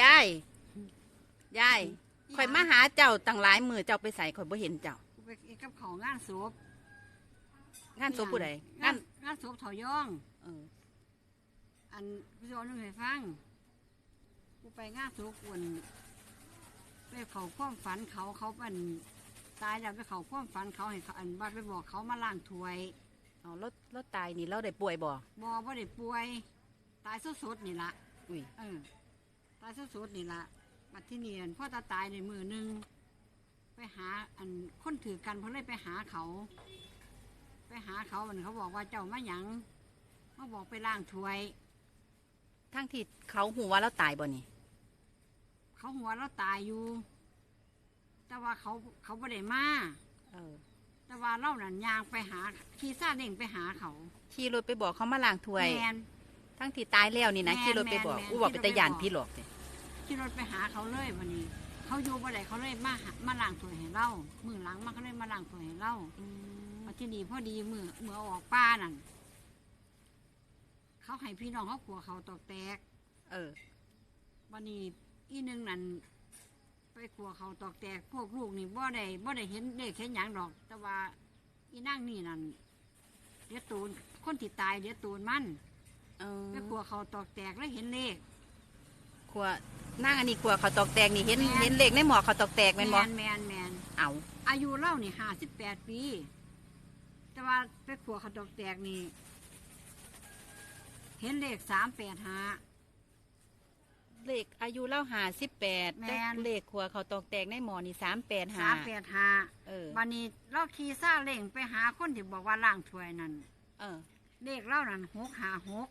ยาย ยายข่อยมาหาเจ้าตั้งหลายมือเจ้าไปใส่ข่อยบ่เห็นเจ้ากูไปกับเขางานศพงานศพผู้ใดงางานนงานศพเถาย่องเอออันกูจะเอาหนึ่งให้ฟังกูไปงานศพกวนไปเขาความฝันเขาเขาเป็นตายแล้วไปเขาความฝันเขาให้เขาอันบัดไปบอกเขามาล้างถ้วยเอารถรถตายนี่เราได้ป่วยบ่บอว่าได้ป่วย ตายสดๆนี่ละอุ้ยเออ ตายสดๆนี่ละมาที่นี่อั่นพ่อตาตายในมือหนึ่งไปหาอันคนถือกันเพราะเลยไปหาเขา ไปหาเขาอันเขาบอกว่าเจ้ามาหยังเขาบอกไปล้างถ้วย ทั้งที่เขาหูว่าเราตายบ่นี่ เขาหัวเราตายอยู่ แต่ว่าเขาเขาไม่ได้มาเออแต่ว่าเล่านั่นยางไปหาขี่ซาเด้งไปหาเขาขี่รถไปบอกเขามาล้างถ้วย แมน ทั้งที่ตายแล้วนี่นะแม่นขี่รถไปบอกแม่นอู้บอกไปขี่รถไปตะยานบอก พี่หลอกเด้ ขี่รถไปหาเขาเลยวันนี้ เขาอยู่บ่ได้เขาเลยมาหามาล้างถ้วยให้เรามือหลังมาเขาเลยมาล้างถ้วยให้เรามาที่นี่พอดีมือมือเอาออกป้านั่นเขาให้พี่น้องเขาขัวเขาตอกแตก เออวันนี้อีหนึงนั่นไปขัวเขาตอกแตก พวกลูกนี่บ่ได้บ่ได้เห็นได้เห็นหยังดอก แต่ว่าอีนั่งนี่นั่นเดี๋ยวตูนคนที่ตายเดี๋ยวตูนมันเออไปขัวเขาตอกแตกแล้วเห็นเลข ครัวนั่งอันนี้ครัวเขาตอกแตกนี่เห็นแม่น เห็นเหล็กในหมอเขาตอกแตกแม่นบ่นแมนแมนเอาอายุเล่านี่ห้าสิบแปดปี แต่ว่าไปขัวเขาตอกแตกนี่ เห็นเลขสามแปดห้า เหล็กอายุเล่าหาสิบแปดแม่แต่นเหล็กครัวเขาตอกแตกในหมอนี่สามแปดหาสามแปดห้าเออวันนี้เราขี่ซาเล่งไปหาคนที่บอกว่าล่างถ้วยนั่น เออ เลขเล่านั่นหกหาหก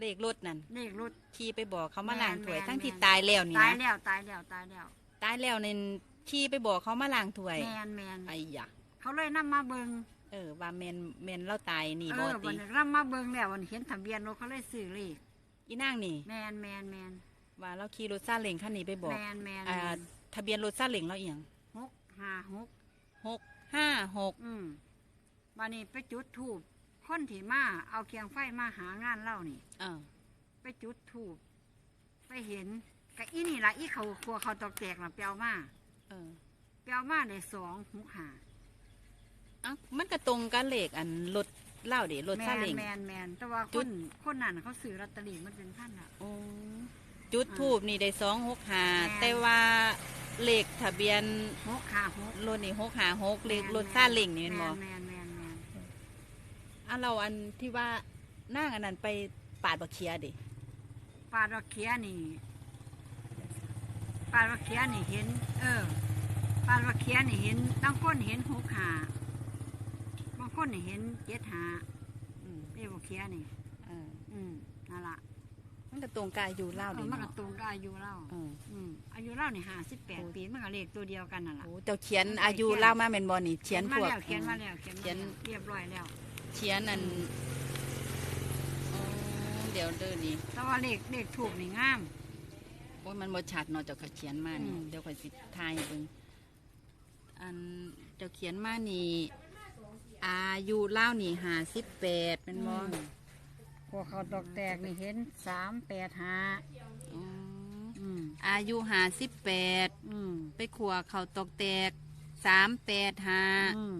เลขรถนั่นเลขรถ ขี่ไปบอกเขามาแม่นล้างถ้วยแม่นทั้งที่แม่น ตายแล้วนี่ตายนะแล้วตายแล้วตายแล้วตายแล้วเนี่ยขี่ไปบอกเขามาล้างถ้วยแมนแมนไอ้ยะเขาเลยนำมาเบิงเออว่าแมนแมนเราตายนี่เอบ่อติวันนี้นำมาเบิงแล้ววันเห็นทะเบียนรถเขาเลยซื้อเลขอีนางนี่ แมนแมนแมนว่าเราขี่รถซาเล้งคันนี้ไปบอกแมนแมนอ่าทะเบียนรถซาเล้งเราเอียงหกหาหกหกห้าหกอืมวันนี้ไปจุดถูบ คนที่มาเอาเคียงไฟมาหางานเล่านี่เออไปจุดถูบไปเห็นกะอีนี่ละอีเขาครัวเขาตอกแตกละเปียวมาเออเปียวมาได้สองหกหาเอ้ามันก็ตรงกันเลขอันรถเล่าเดิรถแมซานเล้ง แมนแมนแต่ว่าจุคดนคนนั้นเขาซื้อลอตเตอรี่มันเป็นพันละ โอ้จุดทูบนี่ได้สองหกหาแม่น แต่ว่าเลขทะเบียนหกหาหกรถนี่หกหาหกเลขรถซาเล้งนี่แม่นบ่แมนแมนแมน อะเราอันที่ว่านั่งอันนั้นไปปาดบักเคียดิปลาดอกเขียนี่ปลาดอกเขียนี่เห็น เออปลาดอกเขียนี่เห็นบางคนเห็นหกหาบางคนนี่เห็นเจ็ดหาอืมเรียกว่าเขียนี่ เอออืมนั่นละมันก็ตรงกายอยู่เล่าเอดิอมันก็เนาะตรงกับอายุเล่าเอออืมอายุเล่านี่ห้าสิบแปดปีมันก็เลขตัวเดียวกันนั่นแหละ โอ้เจ้าเขียนอายุเล่ามาเป็นบอนี่เขียนมาพวกแล้วเขียนมาแล้วเขียนมาเขียนแล้วเรียบร้อยแล้ว เขียนอันอ๋อเดี๋ยวเดินนี่แต่ว่าเลขเลขถูกนี่งาม โอ้ยมันบ่ชัดเนาะเจ้าก็เขียนมานี่อืม เดี๋ยวค่อยสิทายให้เบิ่งอันเจ้าเขียนมานี่ อายุเล่านี่ห้าสิบแปดเป็นบ่อืมพวกเขาตอกแตกนี่เห็นสามแปดห้าอ๋ออืมอายุห้าสิบแปดอืมไปขัวเขาตกแตกสามแปดห้าอืม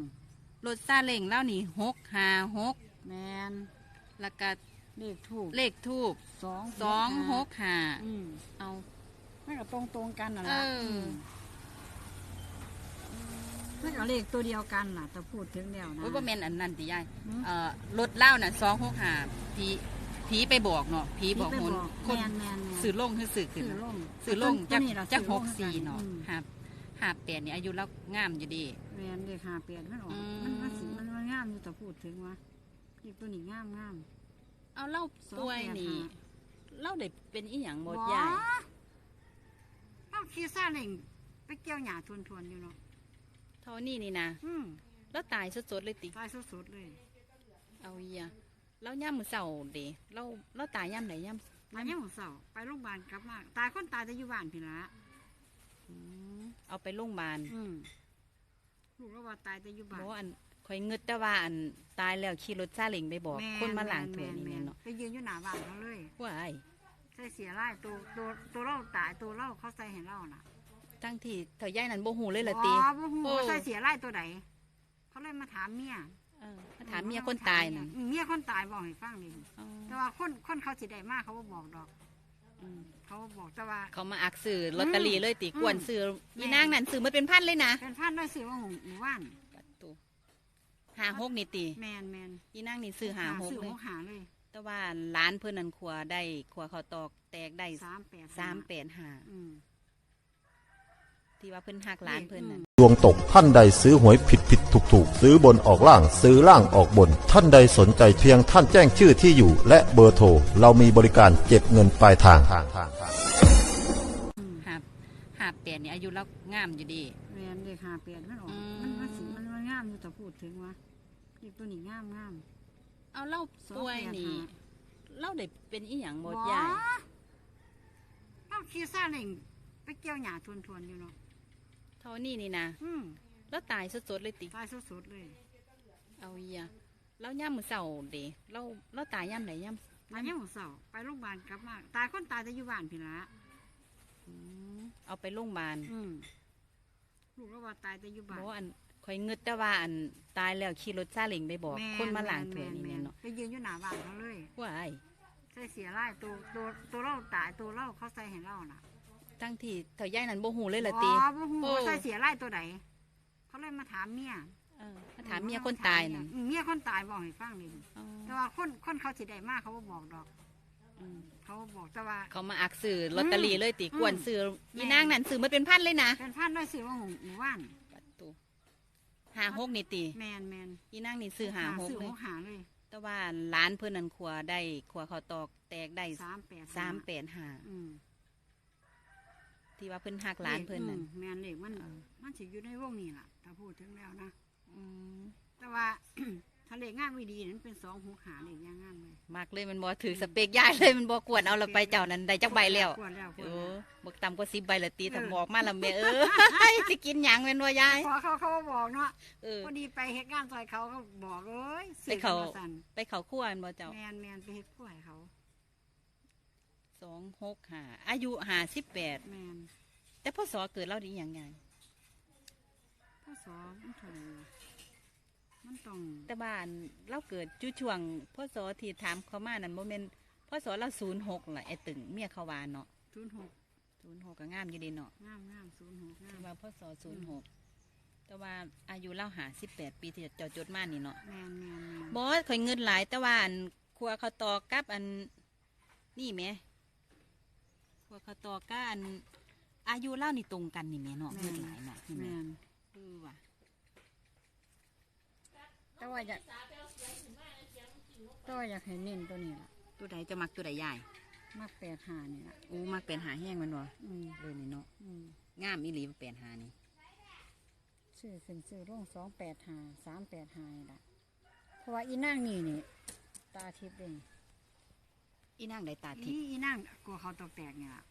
รถซาเล้งเล่านี่หกห้าหกแมนแล้วก็เลขถูกเลขทูบสองสองหกห้าอืมเอามันก็ตรงตรงๆกันน่ะเอละออืมมันก็เลขตัวเดียวกันน่ะแต่พูดถึงแล้วนะ โอ้ยบ่แม่นอันนั้นติยายหืม เอ่อรถเล่าน่ะสองหกห้าผีผีไปบอกเนาะผีบอกผีหไปนบอกคนแม่นแม่นแม่นสื่อลงคือสื่อขึ้นสื่อลงสื่อลงตัจากวนี้ล่ะจากสื่อหลกงสี่เนาะอืมห้า ห้าแปดนี่อายุเรางามอยู่ดี แมนเลขหาเปลี่ยนมันออกอืม มันมันสิมันมันงามอยู่แต่พูดถึงว่าเลขตัวนี้งามงามเอาเล่าสองป่วยแปดนี่ห้าเล่าได้เป็นอีหยังหมดบ่ยายเราขี่ซาเล้งไปเกี่ยวหญ้าทวนๆอยู่เนาะเท่านี้นี่นะอืมแล้วตายสดๆเลยติ ตายสดๆเลยเอาเอียแล้วย่ำมือเสาเดเราเราตายย่ำไหนย่ำมาเนี่ยหัวเสาไปโรงพยาบาลกลับมาตายคนตายจะอยู่บ้านพี่ละอืม เอาไปโรงพยาบาลอืมลูกเราว่าตายจะอยู่บ้านเพราะว่าอันข่อยเงึดแต่ว่าอันตายแล้วขี่รถซาเล้งไปบอก คนมาล้างถ้วยนี่แม่นเนาะไปยืนอยู่หน้าบ้านเขาเลยว้ายใส่เสียไล่ตัวตัวตัวเล่าตายตัวเล่าเขาใส่ให้เล่าน่ะทั้งที่เถาย่ายนั่นบ่ฮู้เลยล่ะติอ๋อบ่ฮู้โอ้ว่าใส่เสียไล่ตัวใดเขาเลยมาถามเมียเออมาถามเมียคนตายนั่นอืมเมียคนตายบอกให้ฟังนี่อ๋อแต่ว่าคนคนเขาสิได้มากเขาบ่บอกดอก อืมเขาบ่บอกแต่ว่า เขามาอักซื้อลอตเตอรี่เลยติอืมกวนซื้อแม่อีนางนั่นซื้อมาเป็นพันเลยนะเป็นพันด้วยซื้อว่าหงหมู่บ้านปัดตูหาหกนี่ติแมนแมนอีนางนี่ซื้อหาหกซื้อเลหย กหาเลยแต่ว่าร้านเพิ่นนั่นครัวได้ครัวเขาวตอกแตกได้สามแปดสามแปดหาอืม ที่ว่าเพิ่นหักร้านเพิ่นนั่นดวงตกท่านใดซื้อหวยผิดผิดถูกถูกซื้อบนออกล่างซื้อล่างออกบน ท่านใดสนใจเพียงท่านแจ้งชื่อที่อยู่ และเบอร์โทรเรามีบริการเก็บเงินปลายทางหาหาแปดนี่อายุแล้วงามอยู่ดีแมนเด็กหาแปดมันออกอืมมันมันสิมันมันงามอยู่แต่พูดถึงว่าเด็กตัวนี้งามงามเอาเล่าป่วยนี่สองแปดห้เล่าได้เป็นอีหยังบ่บ่ยายเราขี่ซาเล้งไปเกี่ยวหญ้าทวนทวนๆอยู่เนาะ เท่านี้นี่นะอืมแล้วตายสดๆเลยติ ตายสดๆเลยเอาอียแล้วย่ามมือเสาเด้เราเราตายย่ามไหนย่ามตายยังหัวเสาไปโรงพยาบาลกลับมาตายคนตายแต่อยู่บ้านพี่ละอืมเอาไปโรงพยาบาลอืมลูกก็ว่าตายแต่อยู่บ้านเพราะว่าอันคอยเงึดแต่ว่าอันตายแล้วขี่รถซาเล้งไปบอกแคนมาล้างถ้วยนี่แม่นเนาะไปยืนอยู่หน้าบ้านเขาเลยว้ายใส่เสียไล่ตัวตัวตัวเล่าตายตัวเล่าเขาใส่ให้เล่าน่ะ ทั้งที่เถาย่ายนั่นบ่ฮู้เลยล่ะติอ๋อบ่ฮู้โอ้ว่าใส่เสียไล่ตัวใดเขาเลยมาถามเมียเออมาถามเมียคนตายนั่นอืมเมียคนตายบอกให้ฟังนี่อ๋อแต่ว่าคนคนเขาสิได้มากเขาบ่บอกดอกอืมเขาบ่บอกแต่ว่าเขามาอักซื้อลอตเตอรี่เลยติอืมกวนซื้อแม่อีนางนั่นซื้อมาเป็นพันเลยนะเป็นพันด้วยซื้อว่าหงหมู่บ้านปัดตูหาหกนี่ติแมนแมนอีนางนี่ซื้อหาหกซื้อเลหยกหาเลยแต่ว่าร้านเพิ่นนั่นครัวได้ครัวเขาวตอกแตกได้สามแปดสามแปดหาอืม ที่ว่าเพิ่นหักร้านเพิ่นนั่นอืมแมนเล็กมันเออ มันสิอยู่ในวงนี้ล่ะถ้าพูดถึงแล้วนะ อืมแต่ว่า ทะเลงานไม่ดีนั่นเป็นสองหกหาเลยย่างงานเลยมากเลยมันบ่ถือสเปกยายเลยมันบ่กวนเอาละไปเจ้านั้นได้จักใบแล้วกวนแล้วกวนโอ้แล้วบ่ต่ำกว่า10ใบละตีถ้าเออ บอกมาละแม่เออสิกินหยังแม่นบ่ยายพอเขาเขาก็บอกเนาะเออ พอดีไปเฮ็ดงานซอยเขาก็บอกเอ้ยไปเขาซื้อมสั่นไปเขาครัวแม่นบ่เจ้า แมนแมนไปเฮ็ดกล้วยเขา 265อายุ58แมนแต่พศเกิดเราดีหยังไงพ่อสอนมันเท่าไหร่วะมันต้องแต่บ้านเราเกิดจุช่วงพศที่ถามเขามานั่นบ่แม่นพศเรา06ล่ะไอ้ตึงเมียเขาว่าเนาะศูนย์หก06ก็งามอยู่ดีเนาะงามงามศูนย์หกงาแต่มว่าพศศูนย์หกแต่ว่าอายุเล่าหาสิบแปดปีที่เจ้าจดมานี่เนาะ แมนแมนแมนบอสข่อยเงินหลายแต่ว่าอันครัวเขาวตอกกับอันนี่แหม่ ครัวเขาวตอกกับอันอายุเล่านี่ตรงกันนี่แหม่เนาะเงินหลายเนาะแมนคือว่ะแต่ว่าอยากแต่ว่าอยากให้เน้นตัวนี้ล่ะตัวใดจะมักตัวใดใหญ่มักแปดหานี่ล่ะอู้มักเป็นหาแห้งแมันบ่อืมเลยนี่เนาะอืมงามอีหลีเป็นหานี่ซื้อขึ้นซื้อร่องสองแปดหาสามแปดหานี่ล่ะเพราะว่าอีนั่งนี่นี่ตาทิพย์เอง อีนางใดตาทิอีพย์อีนั่งกลัวเขาตกแตกเนี่ยล่ะ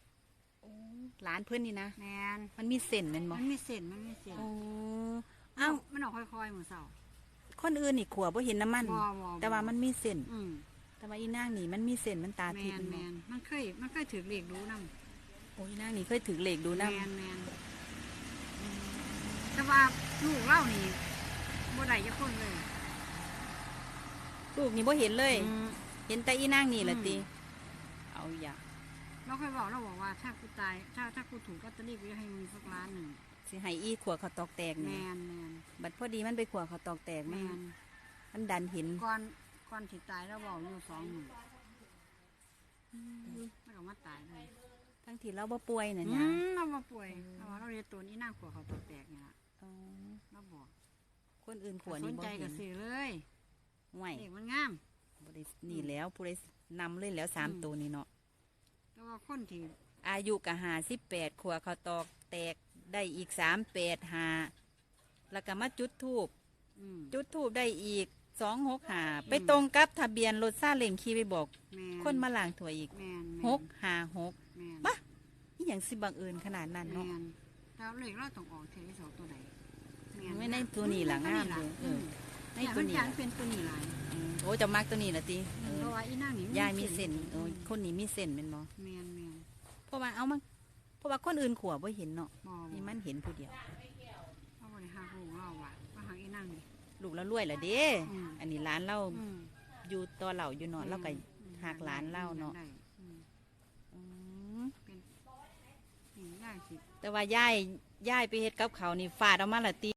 หลานเพื่อนนี่นะ แมนมันมีเส้นแมันบ่มันมีเส้นมันมีเส้นโอ้เอ้าเอ้ามันออกค่อยๆเหมือนเสา คนอื่นนี่ขัวบ่เห็นน้ำมันบ่บ่ แต่ว่ามันมีเส้น อืมแต่ว่าอีนางนี่มันมีเส้นมันตาแมทิพนย์แมบ่นมันเคยมันเคยถือเหล็กรู้นำโอ้ยนางนี่เคยถือเหล็กดูแมนะนแมนแต่ว่าลูกเล่านี่บ่ได้จะคนเลยลูกนี่บ่เห็นเลย อืม เห็นแต่อีนางนี่แหละอืม ติ เอาอย่าเราเคยบอกเราบอกว่าถ้ากูตาย ถ้าถ้ากูถูกลอตเตอรี่กูจะให้มึงสักล้านหนึ่งสิให้อีขวเขาวตอกแตกแมนี่นแมนบัดพอดีมันไปขวเขาวตอกแตกแมมันนมันดันเห็นก่อนก่อนที่ตายเราบอกอยู่สองหมื่นแล้วก็มาตายเลยทั้งที่เราบ่ป่วยน่ะอืนะมเรามาป่วยเราว่าเราเรียนตัวนี้น่ากลัวเขาตัวแตกเนี่ยล่ะอ๋อเราบอกคนอื่นขถ้าวสนี่นบ่ใจเห็ก็นซื้อเลยห่วยเด็กมันงาม บ่ได้นี่แล้วผู้ใดนำเลยแล้วสามอืมตัวนี่เนาะแต่ว่าคนที่อายุก็58ขวเขาวตอกแตกได้อีก385แล้วก็มาจุดธูปอืมจุดธูปได้อีก265ไปตรงกับทะเบียนรถซาเล้งขี่ไปบอก แมนคนมาล้างถ้วยอีกแมนหกห้าหกแมนบ้านี่อย่างสิบังเอิญขนาดนั้นแมเนาะนแล้วเลขเราต้องออกเทเลสองตัวไหนแม่นไม่ในตัวนี้หลังงามเลยเออในในตัตัววนี้นี้เป็นตัวนี้หลายอืมโอ้จะมักตัวนี้ละติเอเพอราะว่าอีนั่งนี่ยายมีเส้นโอ้ยคนนี้มีเส้นเป็นบ่แมนว่าเอามาเพราะว่าคนอื่นขัวบ่เห็นเนาะบ่นี่มันเห็นผู้เดียวเขาบ่ได้หักลูกเราว่ะว่าหักอีนั่งนี่ลูกเรารวยละเด้อืมอันนี้ร้านเราอืมอยู่ต่อเหล่าอยู่เนาะเราก็อืมหักหลานเล่าเนาะได้อืมอืมนี่ย่ายสิแต่ว่ายายยายไปเฮ็ดกับเขาวนี่ฟาดเอามาละติ